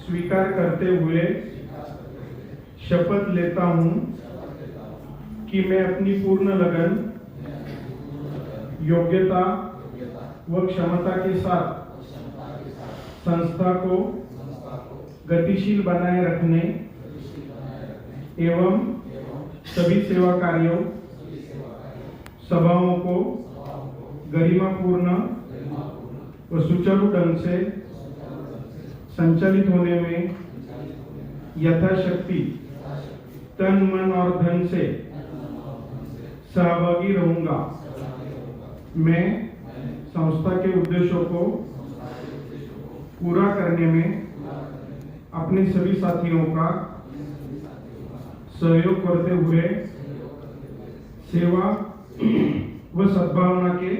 स्वीकार करते हुए शपथ लेता हूँ कि मैं अपनी पूर्ण लगन, योग्यता व क्षमता के साथ संस्था को गतिशील बनाए रखने एवं सभी सेवा कार्यों सभाओं को गरिमापूर्ण व सुचारू ढंग से संचालित होने में यथाशक्ति, तन, मन और धन से सहभागी रहूँगा। मैं संस्था के उद्देश्यों को पूरा करने में अपने सभी साथियों का सहयोग करते हुए सेवा व सद्भावना के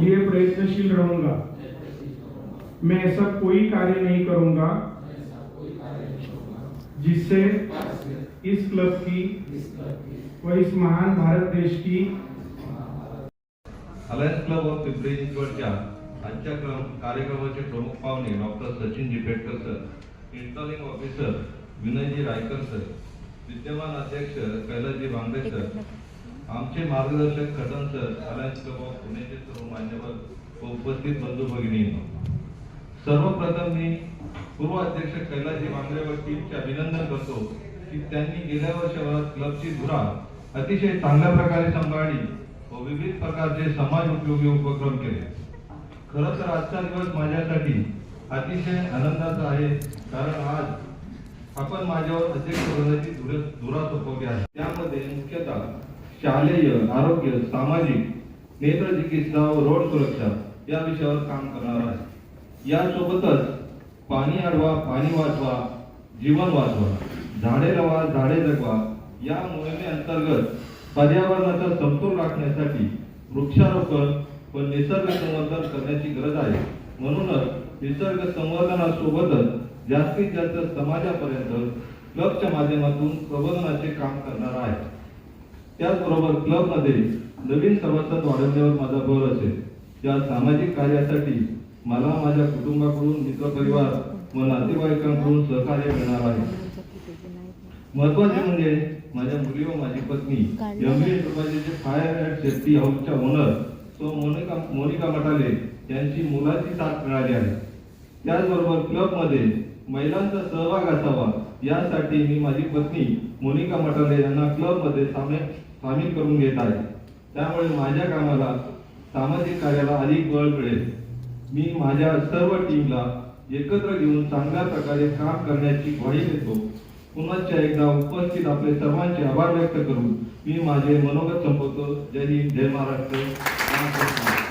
लिए प्रयत्नशील रहूँगा। मैं ऐसा कोई कार्य नहीं करूंगा जिससे इस क्लब की व इस महान भारत देश की अलायन्स क्लब ऑफ पिंपरी चिंचवडच्या आजच्या क्रम कार्यक्रमाचे प्रमुख पाहुणे doctor Sachin Jipetkar sir installing officer Vinayji Raykar sir विद्यमान अध्यक्ष कैलासजी बांगडे सर आमचे मार्गदर्शक Khatan sir alliance club of पुण्याचे सर्व मान्यवर व उपस्थित बंधू भगिनी. सर्वप्रथम मी पूर्व अध्यक्ष कैलासजी बांगडे टीमचे अभिनंदन करतो की त्यांनी गेल्या वर्षभरात क्लबची धुरा अतिशय चांगल्या प्रकारे सांभाळली व विविध प्रकारचे समाज उपयोगी उपक्रम केले. खर तर आजचा दिवस माझ्यासाठी अतिशय आनंदाचा आहे कारण आज आपण माझ्यावर अध्यक्ष पदाची धुरा सोपवली आहे. त्यामध्ये मुख्यतः शालेय आरोग्य सामाजिक नेत्र चिकित्सा व रोड सुरक्षा या विषयावर काम करणार आहे. यासोबतच पाणी अडवा पाणी वाचवा जीवन वाचवा झाडे लावा झाडे जगवा. या मोहिमेअंतर्गत पर्यावरणाचा समतोल राखण्यासाठी वृक्षारोपण व निसर्ग संवर्धन करण्याची गरज आहे. म्हणूनच निसर्ग संवर्धनासोबतच जास्तीत जास्त समाजापर्यंत क्लबच्या माध्यमातून प्रबोधनाचे काम करणार आहे. त्याचबरोबर क्लबमध्ये नवीन सभासद वाढवण्यावर माझा भर असेल. या सामाजिक कार्यासाठी मला माझ्या कुटुंबाकडून मित्रपरिवार व नातेवाईकांकडून सहकार्य मिळणार आहे. महत्त्वाचे म्हणजे माझ्या मुली व माझी पत्नी फायर अँड सेफ्टी हाऊसच्या ओनर सो मोनिका मोनिका मटाले यांची मुलाची साथ मिळाली आहे. त्याचबरोबर क्लबमध्ये महिलांचा सहभाग असावा यासाठी मी माझी पत्नी मोनिका मटाले यांना क्लबमध्ये सामील सामील करून घेत आहे. त्यामुळे माझ्या कामाला सामाजिक कार्याला अधिक बळ मिळेल. मी माझ्या सर्व टीमला एकत्र घेऊन चांगल्या प्रकारे काम करण्याची ग्वाही देतो. पुन्हा एकदा उपस्थित आपले सर्वांचे आभार व्यक्त करून मी माझे मनोगत संपवतो. जय हिंद जय महाराष्ट्र.